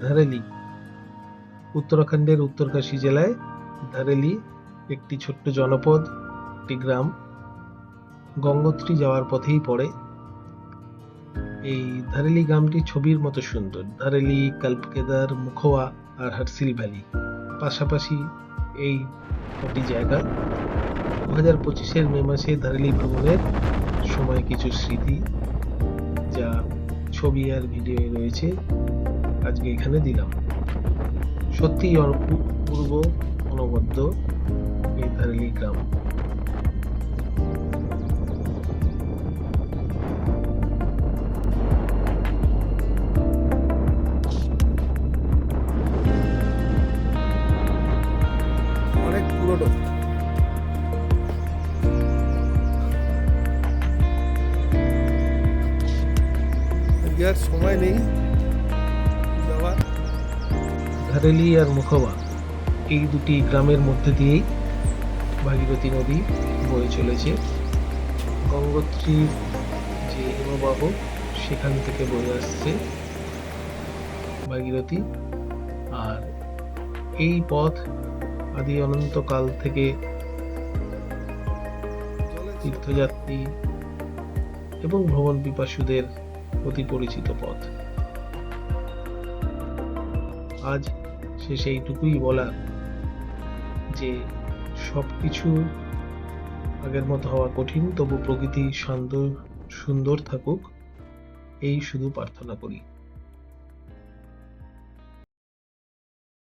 ধারেলি। উত্তরাখণ্ডের উত্তরকাশী জেলায় ধারেলি একটি ছোট্ট জনপদ, একটি গ্রাম। গঙ্গোত্রী যাওয়ার পথেই পড়ে। এই ধারেলি গ্রামটি ছবির মতো সুন্দর। ধারেলি, কাল্পকেদার, মুখোয়া আর হারসিল ভ্যালি। পাশাপাশি এই কটি জায়গা দু হাজার পঁচিশের মে মাসে ধারেলি ভ্রমণের সময় কিছু স্মৃতি যা ছবি আর ভিডিও রয়েছে। আজকে এখানে দিলাম। সত্যিই অপূর্ব অনবদ্য এই ধারেলি গ্রাম সময় নেই। ধারেলি আর মুখোবা এই দুটি গ্রামের মধ্যে দিয়েই ভাগীরথী নদী বয়ে চলেছে। গঙ্গোত্রীর যে হিমবাহ সেখান থেকে বয়ে আসছে ভাগীরথী। আর এই পথ আদি অনন্তকাল থেকে তীর্থযাত্রী এবং ভ্রমণ পিপাসুদের অতি পরিচিত পথ। আজ শেষে সেইটুকুই বলা যে সব কিছু আগের মতো হওয়া কঠিন, তবু প্রকৃতি সুন্দর সুন্দর থাকুক, এই শুধু প্রার্থনা করি।